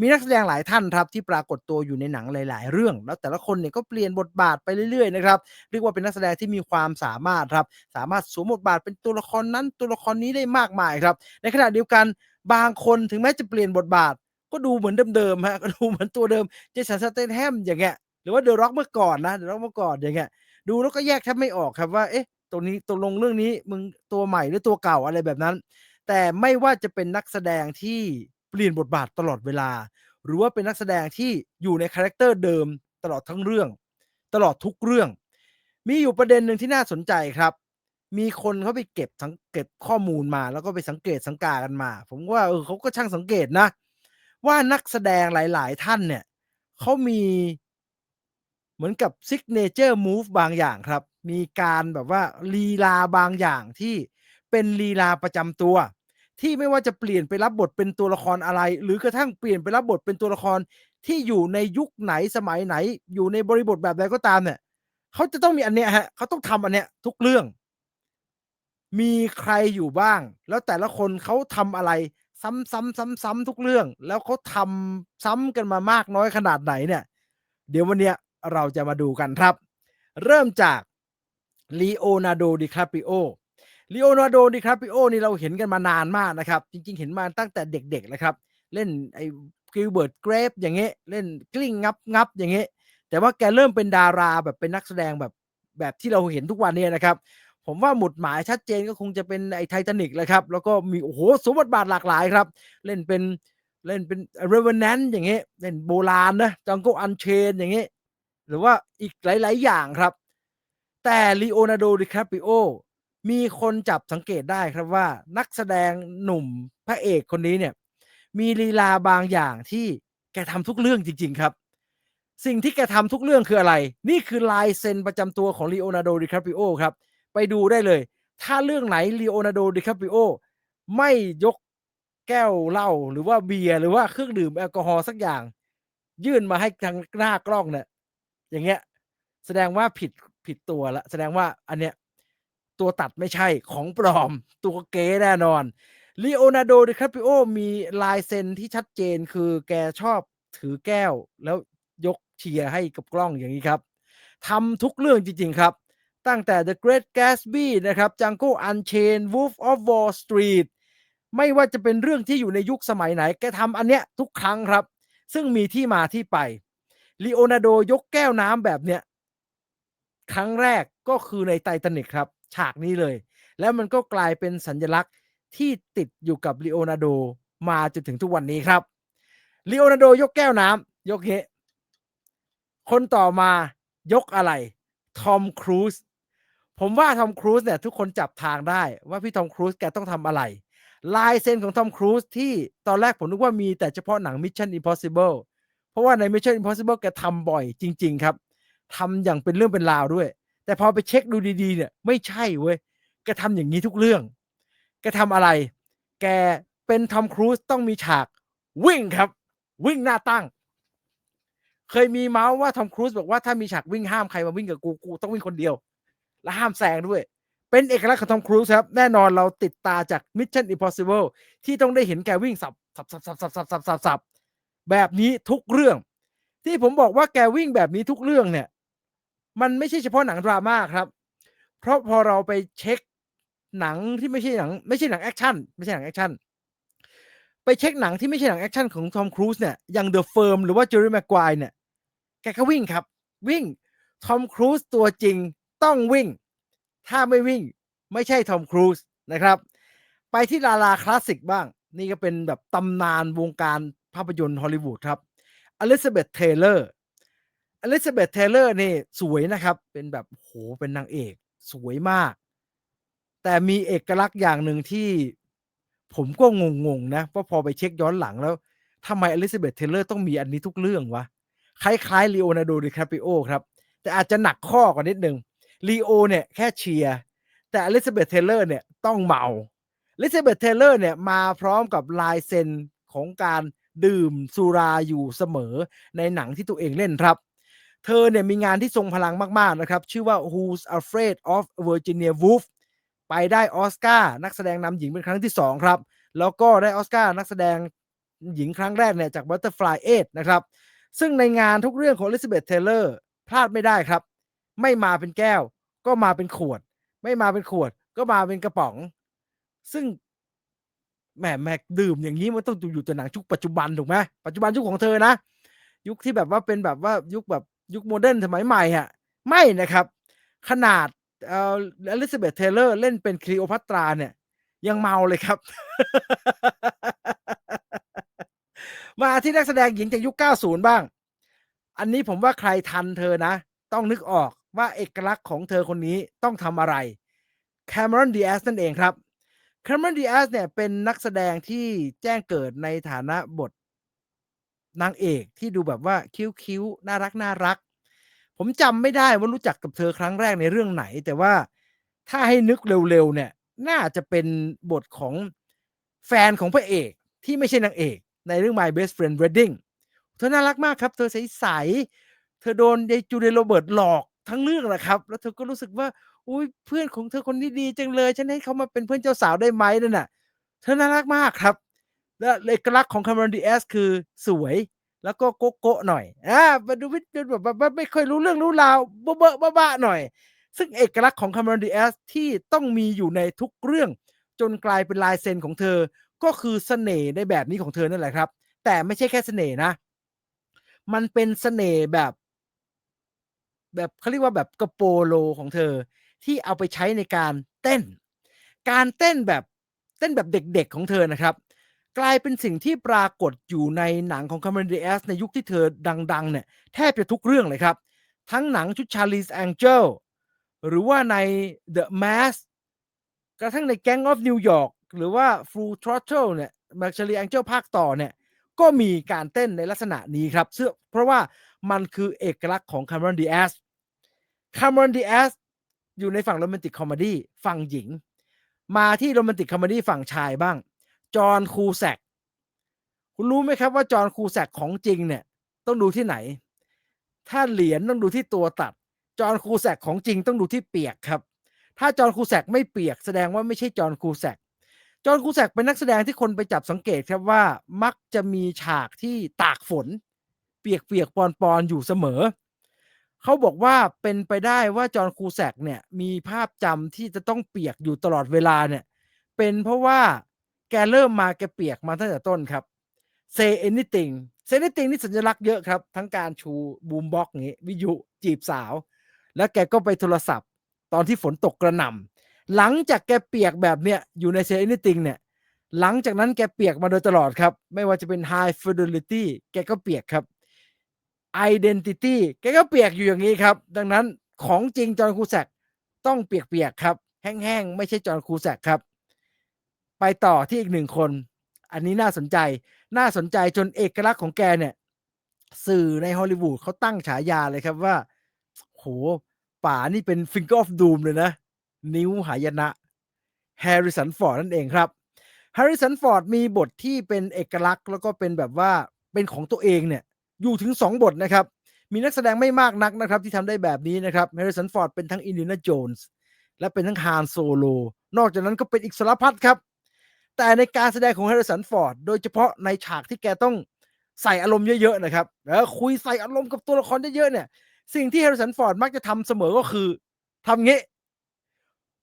มีนักแสดงหลายท่านครับที่ปรากฏตัวอยู่ในหนังหลาย ๆ เรื่อง แล้วแต่ละคนเนี่ยก็เปลี่ยนบทบาทไปเรื่อย ๆ นะครับ เรียกว่าเป็นนักแสดงที่มีความสามารถครับ สามารถสวมบทบาทเป็นตัวละครนั้นตัวละครนี้ได้มากมายครับ ในขณะเดียวกันบางคนถึงแม้จะเปลี่ยนบทบาท ก็ดูเหมือนเดิมๆฮะก็ดูเหมือนตัวเดิมเจสันสเตธแฮมอย่างเงี้ยหรือว่า The Rock เมื่อก่อนนะ The Rock เมื่อก่อนอย่างเงี้ยดูแล้วก็แยกแทบไม่ออกครับว่าเอ๊ะตรงนี้ตกลงเรื่องนี้มึงตัวใหม่หรือตัวเก่าอะไรแบบนั้น แต่ไม่ว่าจะเป็นนักแสดงที่ เปลี่ยนบทบาทตลอดเวลา หรือว่าเป็นนักแสดงที่อยู่ในคาแรกเตอร์เดิมตลอดทั้งเรื่อง ตลอดทุกเรื่อง มีอยู่ประเด็นหนึ่งที่น่าสนใจครับ มีคนเขาไปเก็บสังเก็บข้อมูลมา แล้วก็ไปสังเกตสังกากันมา ผมว่าเออเขาก็ช่างสังเกตนะ ว่านักแสดงหลาย ๆ ท่านเนี่ยเขามีเหมือนกับ signature move บางอย่างครับ มีการแบบว่าลีลาบางอย่างที่เป็นลีลาประจำตัว ที่ไม่ว่าจะเปลี่ยนไปรับบทเป็นตัวละครอะไร หรือกระทั่งเปลี่ยนไปรับบทเป็นตัวละครที่อยู่ในยุคไหนสมัยไหน อยู่ในบริบทแบบใดก็ตามเนี่ยเขาจะต้องมีอันเนี้ยครับเขาต้องทำอันเนี้ยทุกเรื่อง มีใครอยู่บ้าง แล้วแต่ละคนเขาทำอะไร ซ้ำๆๆๆทุกเรื่อง แล้วเขาทำซ้ำกันมามากน้อยขนาดไหนเนี่ย เดี๋ยววันเนี้ยเราจะมาดูกันครับ เริ่มจาก Leonardo DiCaprio Leonardo DiCaprio นี่เราเห็นกันมานานมากนะครับ จริง ๆ เห็นมาตั้งแต่เด็กๆนะครับ เล่นไอ้ Gilbert Grape อย่างเงี้ยเล่นกลิ้งงับๆอย่างเงี้ยแต่ว่าแกเริ่มเป็นดาราแบบเป็นนักแสดงแบบแบบที่เราเห็นทุกวันเนี้นะครับ ผมว่าหมุดหมายชัดเจนก็คงจะเป็นไอ้ Titanic แหละครับ แล้วก็มีโอ้โฮสมบทบาทหลากหลายครับ เล่นเป็นเล่นเป็น Revenant อย่างเงี้ยเล่นโบราณนะ Django Unchained อย่างเงี้ยหรือว่าอีกหลาย ๆ อย่างครับ แต่ Leonardo DiCaprio มีคนจับสังเกตได้ครับว่า นักแสดงหนุ่มพระเอกคนนี้เนี่ย มีลีลาบางอย่างที่แกทำทุกเรื่องจริง ๆ ครับ สิ่งที่แกทำทุกเรื่องคืออะไร นี่คือลายเซ็นประจำตัวของ Leonardo DiCaprio ครับ ไปดูได้เลย ถ้าเรื่องไหน Leonardo DiCaprio ไม่ยกแก้วเหล้าหรือว่าเบียร์หรือว่าเครื่องดื่มแอลกอฮอล์สักอย่าง ยื่นมาให้ทางหน้ากล้องเนี่ยอย่างเงี้ย แสดงว่าผิดผิดตัวแล้วแสดงว่าอันเนี้ย ตัวตัดไม่ใช่ของปลอม ตัวเก๊แน่นอน Leonardo DiCaprio มีลายเซ็นที่ชัดเจนคือแกชอบถือแก้ว แล้วยกเชียร์ให้กับกล้องอย่างงี้ครับทำทุกเรื่องจริง ๆ ครับ ตั้งแต่ The Great Gatsby นะครับ Django Unchained Wolf of Wall Street ไม่ว่าจะเป็นเรื่องที่อยู่ในยุคสมัยไหน แกทำอันเนี้ยทุกครั้งครับ ซึ่งมีที่มาที่ไป Leonardo ยกแก้วน้ำแบบเนี้ยครั้งแรกก็คือใน Titanic ครับ ฉากนี้เลย แล้วมันก็กลายเป็นสัญลักษณ์ที่ติดอยู่กับ Leonardo มาจนถึงทุกวันนี้ครับ Leonardo ยกแก้วน้ำยกงี้คนต่อมายกอะไร Tom Cruise ผมว่า Tom Cruise เนี่ยทุกคนจับทางได้ว่าพี่ Tom Cruise แกต้องทำอะไร ลายเซ็นของ Tom Cruise ที่ตอนแรกผมนึกว่ามีแต่เฉพาะหนัง Mission Impossible เพราะว่าใน Mission Impossible แกทำบ่อยจริง ๆ ครับทำอย่างเป็นเรื่องเป็นราวด้วย แต่พอไปเช็คดูดีๆ เนี่ยไม่ใช่เว้ยแกทำอย่างงี้ทุกเรื่องแกทำอะไร แกเป็น Tom Cruise ต้องมีฉากวิ่งครับ วิ่งหน้าตั้ง เคยมีเมาส์ว่า Tom Cruise บอกว่าถ้ามีฉากวิ่งห้ามใครมาวิ่งกับกูกูต้องวิ่งคนเดียว และห้ามแซงด้วย เป็นเอกลักษณ์ของ Tom Cruise ครับ แน่นอนเราติดตาจาก Mission Impossible ที่ต้องได้เห็นแกวิ่งสับสับๆๆๆๆๆแบบนี้ทุกเรื่อง ที่ผมบอกว่าแกวิ่งแบบนี้ทุกเรื่องเนี่ย มันไม่ใช่เฉพาะหนังดราม่าครับ เพราะพอเราไปเช็คหนังที่ไม่ใช่หนัง ไม่ใช่หนังแอกชันไม่ใช่หนังแอกชันไปเช็คหนังที่ไม่ใช่หนังแอกชันของ Tom Cruise เนี่ยอย่าง The Firm หรือว่า Jerry Maguire เนี่ยแกก็วิ่งครับ วิ่ง Tom Cruise ตัวจริงต้องวิ่ง ถ้าไม่วิ่งไม่ใช่ Tom Cruise นะครับ ไปที่ดาราคลาสสิกบ้าง นี่ก็เป็นแบบตำนานวงการภาพยนตร์ฮอลลีวูดครับอลิซาเบธเทเลอร์ Elizabeth Taylor Elizabeth Taylor นี่สวยนะครับ เป็นแบบโอ้โฮเป็นนางเอกสวยมาก แต่มีเอกลักษณ์อย่างหนึ่งที่ผมก็งงๆนะว่าพอไปเช็กย้อนหลังแล้วทำไม Elizabeth Taylor ต้องมีอันนี้ทุกเรื่องวะ คล้ายๆ Leonardo DiCaprio ครับ แต่อาจจะหนักข้อกว่านิดนึ่ง Leo เนี่ยแค่เชียร์แต่ Elizabeth Taylor เนี่ยต้องเมา Elizabeth Taylor เนี่ยมาพร้อมกับลายเซ็นของการดื่มสุราอยู่เสมอในหนังที่ตัวเองเล่นครับ เธอเนี่ยมีงานที่ทรงพลังมากๆนะครับ ชื่อว่า Who's Afraid of Virginia Woolf ไปได้ออสการ์นักแสดงนำหญิงเป็นครั้งที่ 2 ครับ แล้วก็ได้ออสการ์นักแสดงหญิงครั้งแรกเนี่ยจาก Butterfly Age นะครับ ซึ่งในงานทุกเรื่องของ Elizabeth Taylor พลาดไม่ได้ครับ ไม่มาเป็นแก้ว ก็มาเป็นขวด ไม่มาเป็นขวด ก็มาเป็นกระป๋อง ซึ่งแหมแม็กดื่มอย่างนี้มันต้องอยู่แต่หนังชุกปัจจุบันถูกไหมปัจจุบันยุคของเธอนะ ยุคที่แบบว่าเป็นแบบว่ายุคแบบ ยุคโมเดิร์นสมัยใหม่อะไม่นะครับ ขนาดเอ่ออลิซาเบธเทเลอร์เล่นเป็นคลีโอพัตราเนี่ย ยังเมาเลยครับ มาที่นักแสดงหญิงจากยุค 90 บ้าง อันนี้ผมว่าใครทันเธอนะ ต้องนึกออกว่าเอกลักษณ์ของเธอคนนี้ต้องทำอะไรแคมรอนดีแอสนั่นเองครับแคมรอนดีแอสเนี่ยเป็นนักแสดงที่แจ้งเกิดในฐานะบท นางเอกที่ดูแบบว่าคิ้วๆน่ารักน่ารัก ผมจำไม่ได้ว่ารู้จักกับเธอครั้งแรกในเรื่องไหน แต่ว่าถ้าให้นึกเร็วๆเนี่ย น่าจะเป็นบทของแฟนของพระเอกที่ไม่ใช่นางเอก ในเรื่อง My Best Friend Wedding เธอน่ารักมากครับ เธอใสๆเธอโดนยายจูเลียโรเบิร์ตหลอกทั้งเรื่องนะครับ แล้วเธอก็รู้สึกว่าอุ้ยเพื่อนของเธอคนนี้ดีจังเลย ฉันให้เขามาเป็นเพื่อนเจ้าสาวได้ไหมนั่นน่ะ เธอน่ารักมากครับ และเอกลักษณ์ของคาร์มอนดีแอสคือสวยแล้วก็โกโก้หน่อยอ่ามาดูวิทย์แบบว่าไม่ค่อยรู้เรื่องรู้ราวเบ้อๆบ้าๆหน่อย ซึ่งเอกลักษณ์ของคาร์มอนดีแอสที่ต้องมีอยู่ในทุกเรื่อง จนกลายเป็นลายเซ็นของเธอ ก็คือเสน่ห์ในแบบนี้ของเธอนั่นแหละครับ แต่ไม่ใช่แค่เสน่ห์นะ มันเป็นเสน่ห์แบบ แบบเขาเรียกว่าแบบกระโปโลของเธอ ที่เอาไปใช้ในการเต้น การเต้นแบบเต้นแบบเด็กๆของเธอนะครับ กลายเป็นสิ่งที่ปรากฏอยู่ในหนังของคาร์ m นดีแอสในยุคที่เธอดังๆเนี่ยแทบจะทุกเรื่องเลยครับ ทั้งหนังชุดชาลีสแองเจลหรือว่าใน The Mask กระทั่งใน Gang of New York หรือว่า Full Throttle เนี่ยมชาลีแองเจลภาคต่อเนี่ยก็มีการเต้นในลักษณะนี้ครับซึ่งเพราะว่ามันคือเอกลักษณ์ของคาร์ m นดีแอสคาร์ m นดีแอสอยู่ในฝั่งโรแมนติกคอมเมดี้ฝั่งหญิง มาที่โรแมนติกคอมเมดี้ฝั่งชายบ้าง จอห์นคูแซกคุณรู้ไหมครับว่าจอห์นคูแซกของจริงเนี่ยต้องดูที่ไหน ถ้าเหรียญต้องดูที่ตัวตัด จอห์นคูแซกของจริงต้องดูที่เปียกครับ ถ้าจอห์นคูแซกไม่เปียกแสดงว่าไม่ใช่จอห์นคูแซกจอห์นคูแซกเป็นนักแสดงที่คนไปจับสังเกตครับว่ามักจะมีฉากที่ตากฝน เปียกเปียกปอนปอนอยู่เสมอ เขาบอกว่าเป็นไปได้ว่าจอห์นคูแซกเนี่ยมีภาพจำที่จะต้องเปียกอยู่ตลอดเวลาเนี่ยเป็นเพราะว่า แกเริ่มมาแกเปียกมาตั้งแต่ต้นครับ say anything say anything นี่สัญลักษณ์เยอะครับ ทั้งการชูบูมบ็อกนี้วิยุจีบสาว แล้วแกก็ไปโทรศัพท์ ตอนที่ฝนตกกระหน่ำหลังจากแกเปียกแบบเนี้ยอยู่ใน say anything เนี่ยหลังจากนั้นแกเปียกมาโดยตลอดครับ ไม่ว่าจะเป็น high fidelity แกก็เปียกครับ identity แกก็เปียกอยู่อย่างนี้ครับ ดังนั้นของจริงจอห์นคูแซกต้องเปียกๆครับ แห้งๆ ไม่ใช่จอห์นคูแซกครับ ไปต่อที่อีกหนึ่งคน อันนี้น่าสนใจ น่าสนใจจนเอกลักษณ์ของแกเนี่ย สื่อในฮอลลีวูดเขาตั้งฉายาเลยครับว่า โห ป่านี่เป็น Finger of Doom เลยนะ นิ้วหายนะแฮร์ริสันฟอร์ดนั่นเองครับแฮร์ริสันฟอร์ดมีบทที่เป็นเอกลักษณ์แล้วก็เป็นแบบว่าเป็นของตัวเองเนี่ย อยู่ถึง 2 บทนะครับ มีนักแสดงไม่มากนักนะครับ ที่ทำได้แบบนี้นะครับแฮร์ริสันฟอร์ดเป็นทั้งอินเดียนาโจนส์และเป็นทั้งฮานโซโล นอกจากนั้นก็เป็นอีกสารพัดครับ แต่ในการแสดงของแฮร์ริสันฟอร์ดโดยเฉพาะในฉากที่แกต้องใส่อารมณ์เยอะๆนะครับแล้วคุยใส่อารมณ์กับตัวละครเยอะๆเนี่ย สิ่งที่แฮร์ริสันฟอร์ดมักจะทำเสมอก็คือทำงี้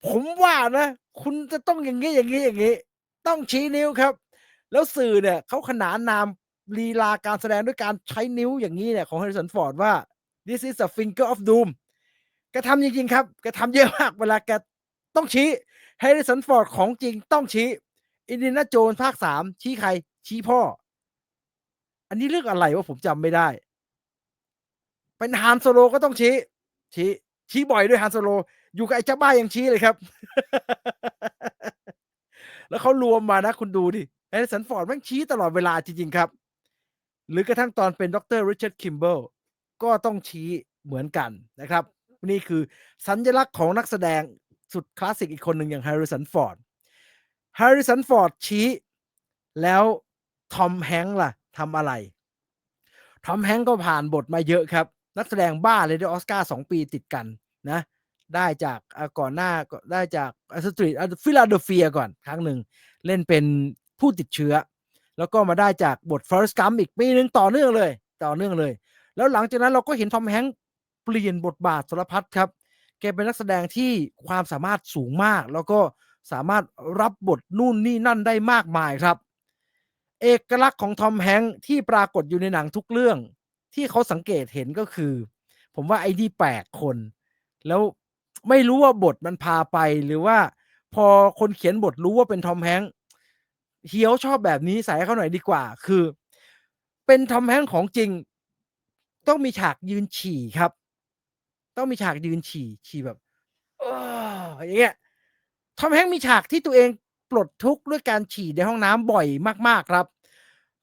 ผมว่านะ คุณจะต้องอย่างนี้อย่างนี้อย่างนี้ ต้องชี้นิ้วครับ แล้วสื่อเนี่ยเขาขนานนามลีลาการแสดงด้วยการใช้นิ้วอย่างนี้เนี่ยของแฮร์ริสันฟอร์ดว่า this is a finger of doom แกทำจริงๆครับแกทำเยอะมากเวลาแกต้องชี้แฮร์ริสันฟอร์ดของจริงต้องชี้ อินเดียนาโจนภาคสามชี้ใคร ชี้พ่อ อันนี้เรื่องอะไรวะผมจำไม่ได้ เป็นฮานโซโลก็ต้องชี้ ชี้ชี้บ่อยด้วยฮานโซโล อยู่กับไอ้เจ้าบ้ายังชี้เลยครับ แล้วเขารวมมานะ คุณดูดิแฮร์ริสันฟอร์ดแม่งชี้ตลอดเวลาจริง ๆ ครับ หรือกระทั่งตอนเป็นดรริชาร์ดคิมเบิลก็ต้องชี้เหมือนกันนะครับ นี่คือสัญลักษณ์ของนักแสดงสุดคลาสสิกอีกคนหนึ่งอย่างแฮร์ริสันฟอร์ด แฮร์ริสันฟอร์ดชี้ แล้วทอมแฮงค์ล่ะทำอะไร ทอมแฮงค์ก็ผ่านบทมาเยอะครับ นักแสดงบ้าเลยได้ออสการ์สองปีติดกันนะ ได้จากก่อนหน้าได้จากสตรีทฟิลาเดลเฟียก่อนครั้งหนึ่ง เล่นเป็นผู้ติดเชื้อ แล้วก็มาได้จากบท Forrest g u m อีกปีหนึ่งต่อเนื่องเลย ต่อเนื่องเลย แล้วหลังจากนั้นเราก็เห็นทอมแฮงค์เปลี่ยนบทบาทสารพัดครับ แกเป็นนักแสดงที่ความสามารถสูงมาก แล้วก็ สามารถรับบทนู่นนี่นั่นได้มากมายครับ เอกลักษณ์ของทอมแฮงค์ที่ปรากฏอยู่ในหนังทุกเรื่อง ที่เขาสังเกตเห็นก็คือ ผมว่าไอ้นี่แปลกคน แล้วไม่รู้ว่าบทมันพาไปหรือว่าพอคนเขียนบทรู้ว่าเป็นทอมแฮงค์เฮียวชอบแบบนี้ใส่เขาหน่อยดีกว่า คือ เป็นทอมแฮงค์ของจริง ต้องมีฉากยืนฉี่ครับ ต้องมีฉากยืนฉี่ฉี่แบบออย่างเงี้ย ทอมแฮงมีฉากที่ตัวเองปลดทุกข์ด้วยการฉี่ในห้องน้ำบ่อยมาก ๆ ครับ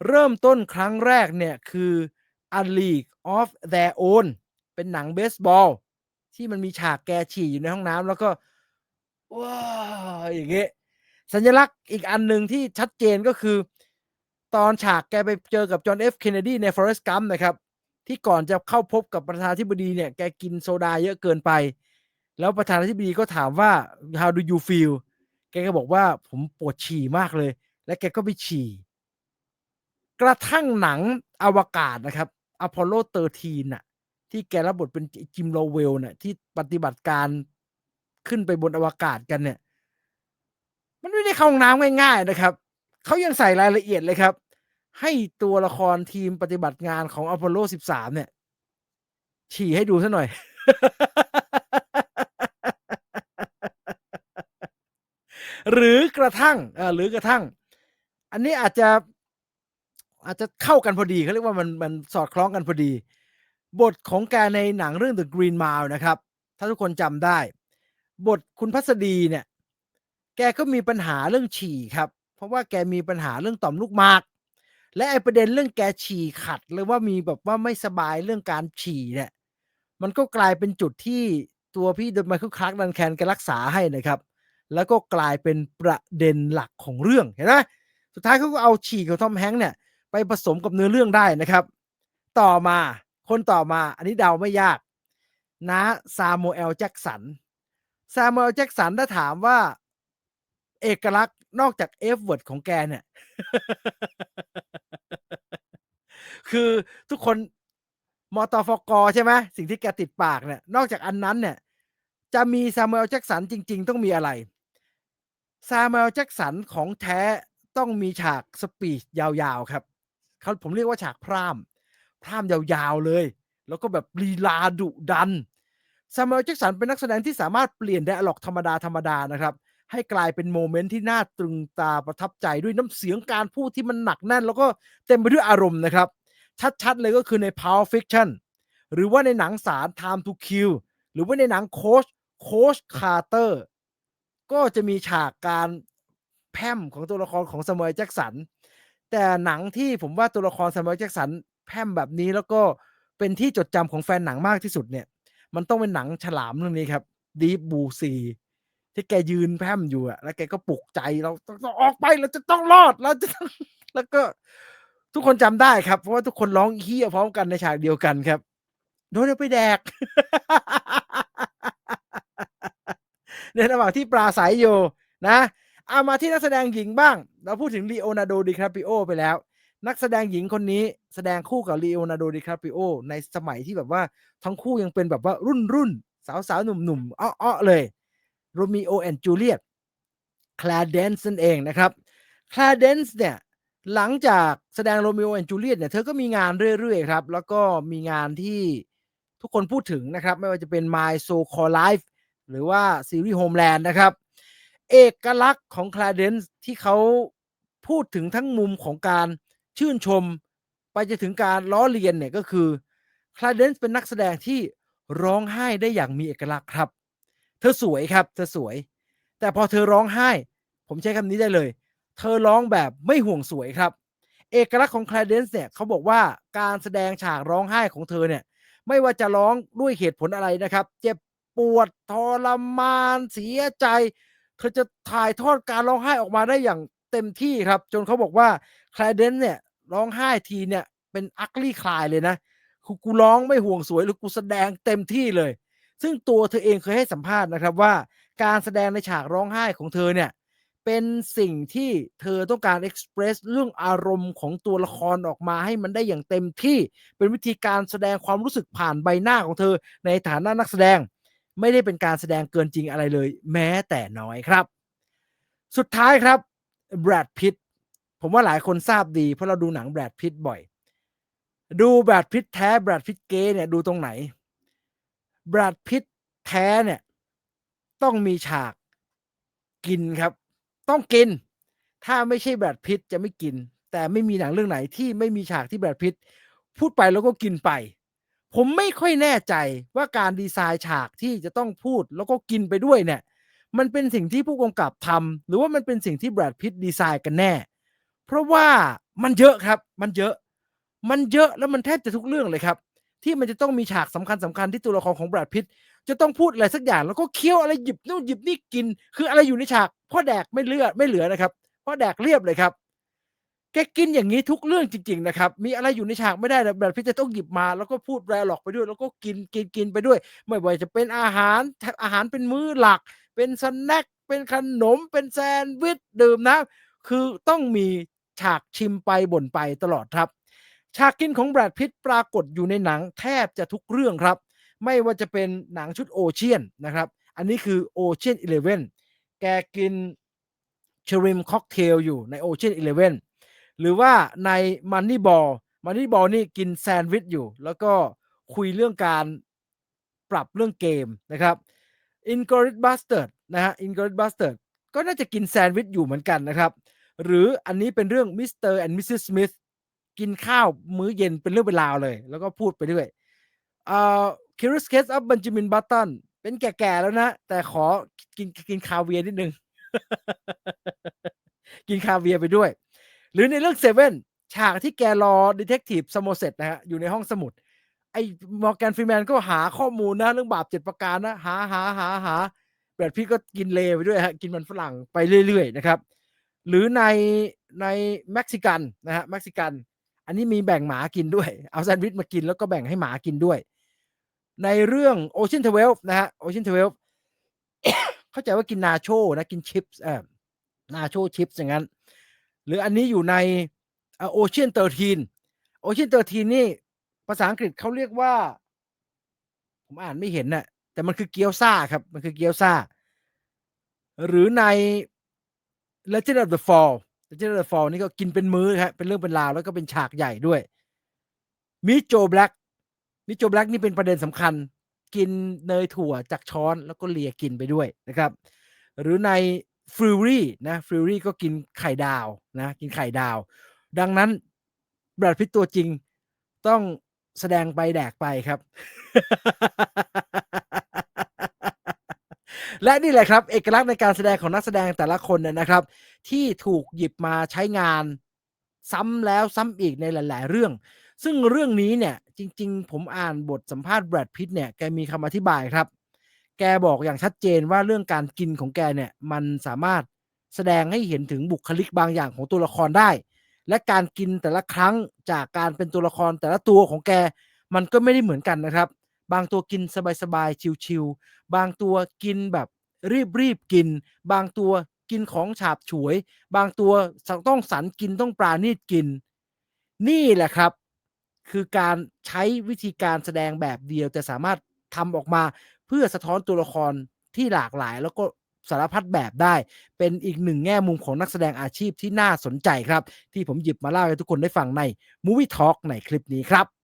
เริ่มต้นครั้งแรกเนี่ยคือ A League of Their Own เป็นหนังเบสบอล ที่มันมีฉากแกฉี่อยู่ในห้องน้ำแล้วก็ว้าวอย่างเงี้ยสัญลักษณ์อีกอันหนึ่งที่ชัดเจนก็คือ ตอนฉากแกไปเจอกับจอห์นเอฟเคนเนดีใน Forrest Gump นะครับ ที่ก่อนจะเข้าพบกับประธานาธิบดีเนี่ย แกกินโซดาเยอะเกินไป แล้วประธานาธิบดีก็ถามว่า how do you feel แกก็บอกว่าผมปวดฉี่มากเลย และแกก็ไปฉี่ กระทั่งหนังอวกาศนะครับอพอลโล 13น่ะ ที่แกรับบทเป็นจิมโรเวลเนี่ยที่ปฏิบัติการขึ้นไปบนอวกาศกันเนี่ย มันไม่ได้เข้าห้องน้ำง่าย ๆ นะครับ เขายังใส่รายละเอียดเลยครับ ให้ตัวละครทีมปฏิบัติงานของอพอลโล 13 เนี่ย ฉี่ให้ดูซะหน่อย หรือกระทั่งเออหรือกระทั่ง อันนี้อาจจะอาจจะเข้ากันพอดีเขาเรียกว่ามันมันสอดคล้องกันพอดี บทของแกในหนังเรื่อง The Green Mile นะครับ ถ้าทุกคนจำได้ บทคุณพัสดีเนี่ย แกก็มีปัญหาเรื่องฉี่ครับ เพราะว่าแกมีปัญหาเรื่องต่อมลูกหมาก และไอประเด็นเรื่องแกฉี่ขัดหรือว่ามีแบบว่าไม่สบายเรื่องการฉี่เนี่ยมันก็กลายเป็นจุดที่ตัวพี่เดอะไมเคิลคลาร์กดันแคนแกรักษาให้นะครับ แล้วก็กลายเป็นประเด็นหลักของเรื่องเห็นไหมสุดท้ายเขาก็เอาฉี่ของทอมแฮงค์เนี่ยไปผสมกับเนื้อเรื่องได้นะครับ ต่อมาคนต่อมาอันนี้เดาไม่ยากนะซามูเอลแจ็กสันซามูเอลแจ็กสันถ้าถามว่า เอกลักษณ์นอกจากเอฟเวิร์ดของแกเนี่ย คือทุกคนมอตฟกใช่ไหมสิ่งที่แกติดปากเนี่ย นอกจากอันนั้นเนี่ย จะมีซามูเอลแจ็กสันจริง ๆ ต้องมีอะไร ซามูเอลแจ็กสันของแท้ต้องมีฉากสปีชยาวๆครับเขาผมเรียกว่าฉากพร่ำพร่ำยาวๆเลย แล้วก็แบบลีลาดุดันซามูเอลแจ็กสันเป็นนักแสดงที่สามารถเปลี่ยนไดอะล็อกธรรมดาธรรมดานะครับ ให้กลายเป็นโมเมนต์ที่น่าตรึงตาประทับใจด้วยน้ำเสียงการพูดที่มันหนักแน่น แล้วก็เต็มไปด้วยอารมณ์นะครับ ชัดๆเลยก็คือใน Power Fiction หรือว่าในหนังสาร Time to Kill หรือว่าในหนังโคชโคชคาร์เตอร์ ก็จะมีฉากการแพ่มของตัวละครของสม u ยแจ็กสัน แต่หนังที่ผมว่าตัวละครสม u ยแจ็กสันแพ่มแบบนี้แล้วก็เป็นที่จดจำของแฟนหนังมากที่สุดเนี่ย มันต้องเป็นหนังฉลามเรื่องนี้ครับดีบูซีที่แกยืนแพ่มอยู่อะแล้วแกก็ปลุกใจเราต้องออกไปเราจะต้องรอดเราจะต้องแล้วก็ทุกคนจำได้ครับ เพราะว่าทุกคนร้องเฮียพร้อมกันในฉากเดียวกันครับ โดนไปแดก ในระหว่างที่ปลาใสอยู่นะเอามาที่นักแสดงหญิงบ้าง เราพูดถึงลีโอนาร์โดดิคาปิโอไปแล้ว นักแสดงหญิงคนนี้แสดงคู่กับลีโอนาร์โดดิคาปิโอในสมัยที่แบบว่าทั้งคู่ยังเป็นแบบว่ารุ่นรุ่นสาวสาวหนุ่มหนุ่มอ้อๆเลยโรมิโอแอนจูเลียตคลาเดนส์นั่นเองนะครับคลาเดนส์เนี่ยหลังจากแสดงโรมิโอแอนจูเลียตเนี่ยเธอก็มีงานเรื่อยๆครับ แล้วก็มีงานที่ทุกคนพูดถึงนะครับ ไม่ว่าจะเป็น My So Call Life หรือว่าซีรีส์ Homeland นะครับ เอกลักษณ์ของคลาเดนส์ที่เขาพูดถึงทั้งมุมของการชื่นชม ไปจนถึงการล้อเลียนเนี่ยก็คือคลาเดนส์เป็นนักแสดงที่ร้องไห้ได้อย่างมีเอกลักษณ์ครับ เธอสวยครับเธอสวย แต่พอเธอร้องไห้ ผมใช้คำนี้ได้เลย เธอร้องแบบไม่ห่วงสวยครับ เอกลักษณ์ของคลาเดนส์เนี่ยเขาบอกว่าการแสดงฉากร้องไห้ของเธอเนี่ยไม่ว่าจะร้องด้วยเหตุผลอะไรนะครับ เจ็บ ปวดทรมานเสียใจ เธอจะถ่ายทอดการร้องไห้ออกมาได้อย่างเต็มที่ครับ จนเขาบอกว่าคลาเดนเนี่ยร้องไห้ทีเนี่ยเป็นอักลี่คลายเลยนะคือกูร้องไม่ห่วงสวยหรือกูแสดงเต็มที่เลย ซึ่งตัวเธอเองเคยให้สัมภาษณ์นะครับว่า การแสดงในฉากร้องไห้ของเธอเนี่ยเป็นสิ่งที่เธอต้องการ express เรื่องอารมณ์ของตัวละครออกมาให้มันได้อย่างเต็มที่ เป็นวิธีการแสดงความรู้สึกผ่านใบหน้าของเธอในฐานะนักแสดง ไม่ได้เป็นการแสดงเกินจริงอะไรเลย แม้แต่น้อยครับ สุดท้ายครับแบรดพิตผมว่าหลายคนทราบดี เพราะเราดูหนังแบรดพิตบ่อย ดูแบรดพิตแท้แบรดพิตเกเนี่ยดูตรงไหนแบรดพิตแท้เนี่ยต้องมีฉากกินครับ ต้องกิน ถ้าไม่ใช่แบรดพิตจะไม่กิน แต่ไม่มีหนังเรื่องไหนที่ไม่มีฉากที่แบรดพิตพูดไปแล้วก็กินไป ผมไม่ค่อยแน่ใจว่าการดีไซน์ฉากที่จะต้องพูดแล้วก็กินไปด้วยเนี่ย มันเป็นสิ่งที่ผู้กำกับทำหรือว่ามันเป็นสิ่งที่แบรดพิตดีไซน์กันแน่ เพราะว่ามันเยอะครับ มันเยอะ มันเยอะแล้วมันแทบจะทุกเรื่องเลยครับ ที่มันจะต้องมีฉากสำคัญสำคัญที่ตัวละครของแบรดพิตจะต้องพูดอะไรสักอย่างแล้วก็เคี้ยวอะไรหยิบนู่นหยิบนี่กิน คืออะไรอยู่ในฉากพ่อแดกไม่เลือดไม่เหลือนะครับพ่อแดกเรียบเลยครับ แกกินอย่างนี้ทุกเรื่องจริง ๆ นะครับ มีอะไรอยู่ในฉากไม่ได้แบรดพิตจะต้องหยิบมา แล้วก็พูดแรหลอกไปด้วย แล้วก็กินกินกินไปด้วย ไม่ว่าจะเป็นอาหารอาหารเป็นมื้อหลัก เป็นสแน็คเป็นขนมเป็นแซนด์วิชดื่มน้ำคือต้องมีฉากชิมไปบ่นไปตลอดครับ ฉากกินของแบรดพิตปรากฏอยู่ในหนังแทบจะทุกเรื่องครับ ไม่ว่าจะเป็นหนังชุดโอเชียนนะครับ อันนี้คือโอเชียนอีเลฟเว่นแกกินชริมค็อกเทลอยู่ในโอเชียนอีเลฟเว่น หรือว่าในมันนี่บอลมันนี่บอลนี่กินแซนด์วิชอยู่ แล้วก็คุยเรื่องการปรับเรื่องเกมนะครับอินกอริ b บัสเตอร์นะฮะอินกอริ b บัสเตอร์ก็น่าจะกินแซนด์วิชอยู่เหมือนกันนะครับ หรืออันนี้เป็นเรื่องมิสเตอร์แอนด์มิสซิสสมิธกินข้าวมื้อเย็นเป็นเรื่องเป็นราวเลย แล้วก็พูดไปด้วยอ่าคิริสเคสอัพบันจิมินบัตตันเป็นแก่ๆแล้วนะ แต่ขอกินกินคาเวียนิดนึง กินคาเวียไปด้วย หรือในเรื่องเซเว่นฉากที่แกรอดีเทคทีฟสโมเซตนะฮะอยู่ในห้องสมุด ไอ้มอร์แกนฟรีแมนก็หาข้อมูลนะ เรื่องบาปเจ็ดประการนะ หาหาหาหาแบรดพี่ก็กินเลไปด้วยฮะ กินมันฝรั่งไปเรื่อยๆนะครับ หรือในในเม็กซิกันนะฮะเม็กซิกัน อันนี้มีแบ่งหมากินด้วย เอาแซนด์วิชมากินแล้วก็แบ่งให้หมากินด้วย ในเรื่องโอเชียนทเวลนะฮะโอเชียนทเวลเข้าใจว่ากินนาโชนะกินชิปส์เออนาโชชิปส์อย่างนั้น หรืออันนี้อยู่ในโอเชียนเตอร์ทีนโอเชียนเตอร์ทีนนี่ภาษาอังกฤษเขาเรียกว่า ผมอ่านไม่เห็นนะ่ะแต่มันคือเกี๊ยวซ่าครับ มันคือเกี๊ยวซ่า หรือใน Legend of the Fall Legend of the Fall นี่ก็กินเป็นมื้อครับเป็นเรื่องเป็นราวแล้วก็เป็นฉากใหญ่ด้วยมิโจแบล็กมิโจแบล็กนี่เป็นประเด็นสำคัญ กินเนยถั่วจากช้อนแล้วก็เลียกินไปด้วยนะครับ หรือใน ฟิวรี่นะฟิวรี่ก็กินไข่ดาวนะกินไข่ดาว ดังนั้นแบรดพิตตัวจริงต้องแสดงไปแดกไปครับ และนี่แหละครับ เอกลักษณ์ในการแสดงของนักแสดงแต่ละคนนนะครับ ที่ถูกหยิบมาใช้งานซ้ำแล้วซ้ำอีกในหลาย ๆ เรื่อง ซึ่งเรื่องนี้เนี่ยจริง ๆ ผมอ่านบทสัมภาษณ์แบรดพิตเนี่ยแกมีคำอธิบายครับ แกบอกอย่างชัดเจนว่าเรื่องการกินของแกเนี่ย มันสามารถแสดงให้เห็นถึงบุคลิกบางอย่างของตัวละครได้ และการกินแต่ละครั้งจากการเป็นตัวละครแต่ละตัวของแก มันก็ไม่ได้เหมือนกันนะครับ บางตัวกินสบายๆชิวๆบางตัวกินแบบรีบๆกิน บางตัวกินของฉาบฉวย บางตัวต้องสันกินต้องปราณีตกิน นี่แหละครับ คือการใช้วิธีการแสดงแบบเดียวแต่สามารถทำออกมา พื่อสะท้อนตัวละครที่หลากหลาย แล้วก็สารพัดแบบได้ เป็นอีกหนึ่งแง่มุมของนักแสดงอาชีพที่น่าสนใจครับ ที่ผมหยิบมาเล่าให้ทุกคนได้ฟังใน Movie Talk ในคลิปนี้ครับ